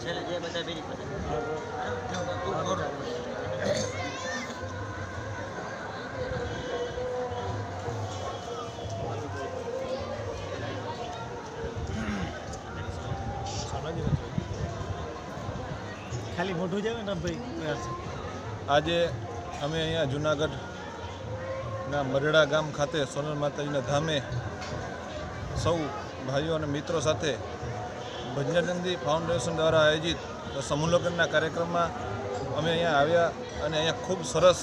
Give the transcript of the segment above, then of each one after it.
છેલ્લે જે બધા બીજી બધા ખાલી મોઢું જાવે ને ભાઈ? આજે અમે અહીંયા જુનાગઢના મરડા ગામ ખાતે સોનલ માતાજીના ધામે સૌ ભાઈઓ અને મિત્રો સાથે ભજનાનંદી ફાઉન્ડેશન દ્વારા આયોજિત સમૂહલગ્નના કાર્યક્રમમાં અમે અહીંયા આવ્યા અને અહીંયા ખૂબ સરસ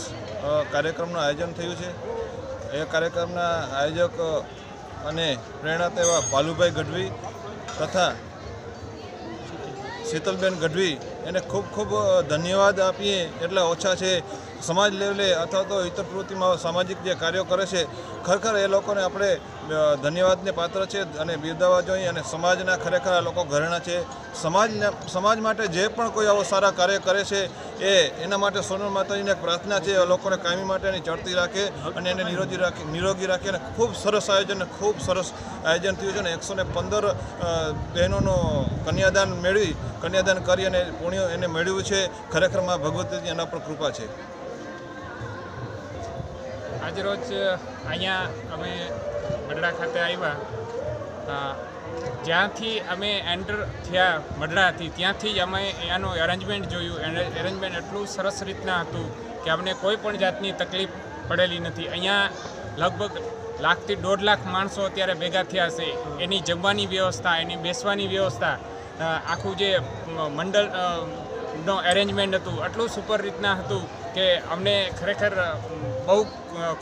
કાર્યક્રમનું આયોજન થયું છે. એ કાર્યક્રમના આયોજક અને પ્રેરણા તેવા પાલુભાઈ ગઢવી તથા શીતલબેન ગઢવી એને ખૂબ ખૂબ ધન્યવાદ આપીએ એટલા ઓછા છે સમાજ લેવલે અથવા તો ઇતર પ્રવૃત્તિમાં સામાજિક જે કાર્યો કરે છે, ખરેખર એ લોકોને આપણે ધન્યવાદને પાત્ર છે અને બિરદાવવા જોઈએ અને સમાજના ખરેખર આ લોકો ઘરેણા છે. સમાજના, સમાજ માટે જે પણ કોઈ આવો સારા કાર્ય કરે છે, એ એના માટે સોનલ માતાજીને પ્રાર્થના છે લોકોને કાયમી માટે એની ચડતી રાખે અને એને નિરોગી રાખે નિરોગી રાખે અને ખૂબ સરસ આયોજન ખૂબ સરસ આયોજન થયું છે અને એકસો પંદર બહેનોનું કન્યાદાન મેળવી, કન્યાદાન કરી અને પુણ્ય એને મેળવ્યું છે. ખરેખરમાં ભગવતીની એના પર કૃપા છે. આજરોજ અહીંયા અમે મડડા ખાતે આવ્યા. જ્યાંથી અમે એન્ટર થયા મડડાથી ત્યાંથી જ અમે એનું અરેન્જમેન્ટ જોયું. અરેન્જમેન્ટ એટલું સરસ રીતના હતું કે અમને કોઈ પણ જાતની તકલીફ પડેલી નથી. અહીંયા લગભગ લાખથી દોઢ લાખ માણસો અત્યારે ભેગા થયા છે. એની જમવાની વ્યવસ્થા, એની બેસવાની વ્યવસ્થા આખું જે મંડળ નો એરેન્જમેન્ટ હતું આટલું સુપર રીતના હતું કે અમને ખરેખર બહુ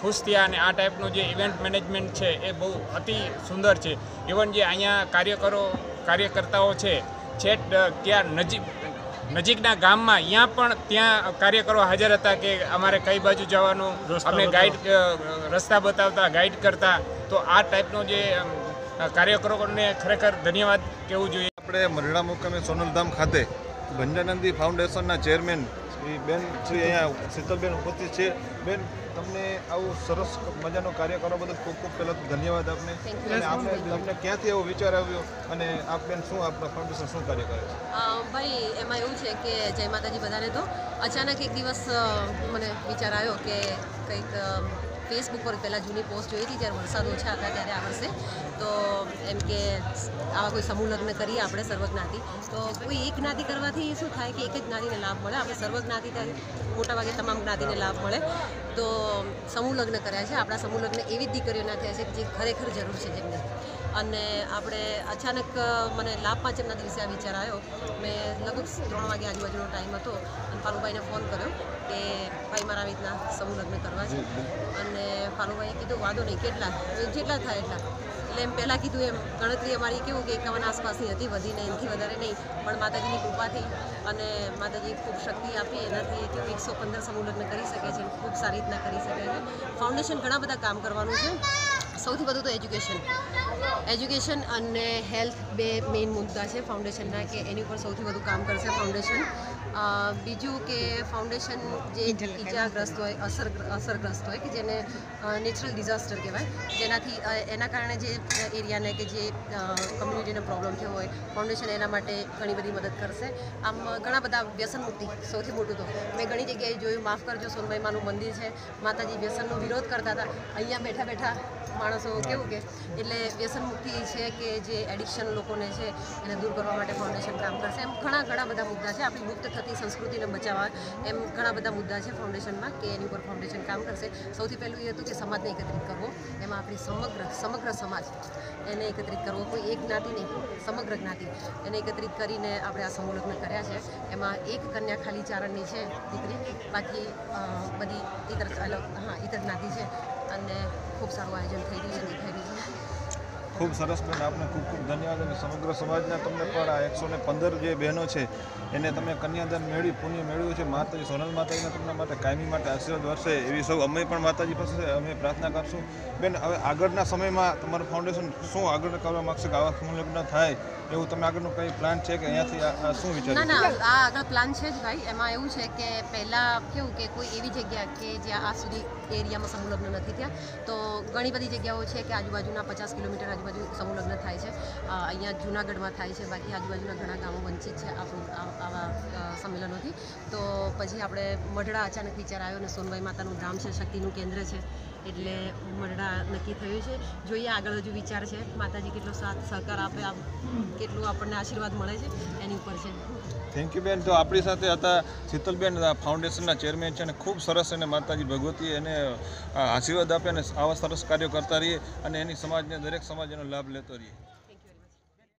ખુશ થયા અને આ ટાઈપનું જે ઇવેન્ટ મેનેજમેન્ટ છે એ બહુ અતિ સુંદર છે. ઇવન જે અહીંયા કાર્યકરો કાર્યકર્તાઓ છે છેટ ક્યાં ત્યાં નજીક નજીકના ગામમાં અહીંયા પણ ત્યાં કાર્યકરો હાજર હતા કે અમારે કઈ બાજુ જવાનું અમને ગાઈડ રસ્તા બતાવતા ગાઈડ કરતા. તો આ ટાઈપનો જે કાર્યકરોને ખરેખર ધન્યવાદ કહેવું જોઈએ. આપણે મરડા મુકામે સોનલધામ ખાતે ભંજાનંદી ફાઉન્ડેશનના ચેરમેન શ્રી બેન શ્રી અહીંયા શીતલબેન ઉપસ્થિત છે. બેન તમને આવું સરસ મજાનો કાર્ય કરવા બદલ ખૂબ ખૂબ પહેલાં ધન્યવાદ આપને. અને આપને તમને ક્યાંથી એવો વિચાર આવ્યો? અને આપ બેન શું આપણા ફાઉન્ડેશન શું કાર્ય કરે છે? ભાઈ એમાં એવું છે કે જય માતાજી બધાને તો. અચાનક એક દિવસ મને વિચાર આવ્યો કે કંઈક ફેસબુક પર પહેલાં જૂની પોસ્ટ જોઈ હતી, જ્યારે વરસાદ ઓછા હતા ત્યારે આ તો એમ કે આવા કોઈ સમૂહ લગ્ન કરીએ આપણે સર્વજ્ઞાતિ. તો કોઈ એક જ્ઞાતિ કરવાથી શું થાય કે એક જ જ્ઞાતિને લાભ મળે? આપણે સર્વજ્ઞાતિ મોટા મોટાભાગે તમામ જ્ઞાતિને લાભ મળે. તો સમૂહ લગ્ન કર્યા છે. આપણા સમૂહ લગ્ન એવી દીકરીઓના થયા છે જે ખરેખર જરૂર છે જેમને. અને આપણે અચાનક મને લાભ પાંચમના દિવસે આ વિચાર આવ્યો. મેં લગભગ ત્રણ વાગે આજુબાજુનો ટાઈમ હતો અને પાલુભાઈને ફોન કર્યો. કે ભાઈ મારા રીતના સમૂહ લગ્ન કરવા છે. અને ફાલુભાઈએ કીધું, વાંધો નહીં, કેટલા? જેટલા થાય એટલા. એટલે એમ પહેલાં કીધું એમ, ગણતરી અમારી કેવું કે એકાવન આસપાસની હતી વધીને એનાથી વધારે નહીં. પણ માતાજીની કૃપાથી અને માતાજી ખૂબ શક્તિ આપી, એનાથી તેઓ એકસો પંદર સમૂહ લગ્ન કરી શકે છે, ખૂબ સારી રીતના કરી શકે છે. ફાઉન્ડેશન ઘણા બધા કામ કરવાનું છે. સૌથી વધુ તો એજ્યુકેશન. એજ્યુકેશન અને હેલ્થ બે મેઇન મુદ્દા છે ફાઉન્ડેશનના કે એની ઉપર સૌથી વધુ કામ કરશે ફાઉન્ડેશન. બીજું કે ફાઉન્ડેશન જે ઈજાગ્રસ્ત હોય અસર અસરગ્રસ્ત હોય કે જેને નેચરલ ડિઝાસ્ટર કહેવાય જેનાથી એના કારણે જે એરિયાને કે જે કમ્યુનિટીને પ્રોબ્લેમ થયો હોય ફાઉન્ડેશન એના માટે ઘણી બધી મદદ કરશે. આમ ઘણા બધા વ્યસન મુક્તિ સૌથી મોટું તો. મેં ઘણી જગ્યાએ જોયું માફ કરજો સોનભાઈ માનું મંદિર છે માતાજી વ્યસનનો વિરોધ કરતા હતા અહીંયા બેઠા બેઠા માણસો કેવું કે એટલે વ્યસન મુક્તિ છે કે જે એડિક્શન લોકોને છે એને દૂર કરવા માટે ફાઉન્ડેશન કામ કરશે. એમ ઘણા ઘણા બધા મુદ્દા છે. આપણી મુક્ત થતી સંસ્કૃતિને બચાવવા એમ ઘણા બધા મુદ્દા છે ફાઉન્ડેશનમાં કે એની ઉપર ફાઉન્ડેશન કામ કરશે. સૌથી પહેલું એ હતું કે સમાજને એકત્રિત કરવો. એમાં આપણી સમગ્ર સમગ્ર સમાજ એને એકત્રિત કરવો. કોઈ એક જ્ઞાતિ નહીં, સમગ્ર જ્ઞાતિ એને એકત્રિત કરીને આપણે આ સમૂહ કર્યા છે. એમાં એક કન્યા ખાલી ચારણની છે દીકરી. બાકી બધી ઇતર હા ઇતર જ્ઞાતિ છે. અને ખૂબ સારું આયોજન થઈ રહ્યું છે દેખાઈ રહ્યું છે. ખૂબ સરસ બેન આપને ખૂબ ખૂબ ધન્યવાદ અને સમગ્ર સમાજના તમને પણ આ એકસો પંદર જે બહેનો છે, એને તમે કન્યાદાન મેળવી, પુણ્ય મેળવ્યું છે. માતાજી, સોનલ માતાજીના તમને માટે કાયમી માટે આશીર્વાદ વર્ષે. એવી સૌ અમે પણ માતાજી પાસે અમે પ્રાર્થના કરશું. બેન, હવે આગળના સમયમાં તમારું ફાઉન્ડેશન શું આગળ કરવા માગશે કે આવા સમલગ્ન થાય? એવું તમે આગળનું કંઈ પ્લાન છે કે અહીંયાથી આ વિચાર શું ના ના, આ આગળ પ્લાન છે જ ભાઈ. એમાં એવું છે કે પહેલાં કેવું કે કોઈ એવી જગ્યા કે જ્યાં આ સુધી એરિયામાં સમૂહ લગ્ન નથી થયા, તો ઘણી બધી જગ્યાઓ છે કે આજુબાજુના પચાસ કિલોમીટર, આજુબાજુ સમૂહ લગ્ન થાય છે. અહીંયા જુનાગઢમાં થાય છે. બાકી આજુબાજુના ઘણા ગામો વંચિત છે આપણું આવા સંમેલનોથી. તો પછી આપણે મઢડા અચાનક વિચાર આવ્યો અને સોનભાઈ માતાનું ધામ છે, શક્તિનું કેન્દ્ર છે. એટલે મરડા નક્કી થયું છે. જોઈએ આગળ હજુ વિચાર છે. માતાજી કેટલો સાથ સહકાર આપે, આપ કેટલું આપણને આશીર્વાદ મળે છે, એની ઉપર છે. થેન્ક યુ બેન. તો આપણી સાથે હતા શીતલબેન ફાઉન્ડેશનના ચેરમેન છે અને ખૂબ સરસ એને માતાજી ભગવતી એને આશીર્વાદ આપે અને આવા સરસ કાર્યો કરતા રહીએ અને એની સમાજને, દરેક સમાજ એનો લાભ લેતો રહીએ.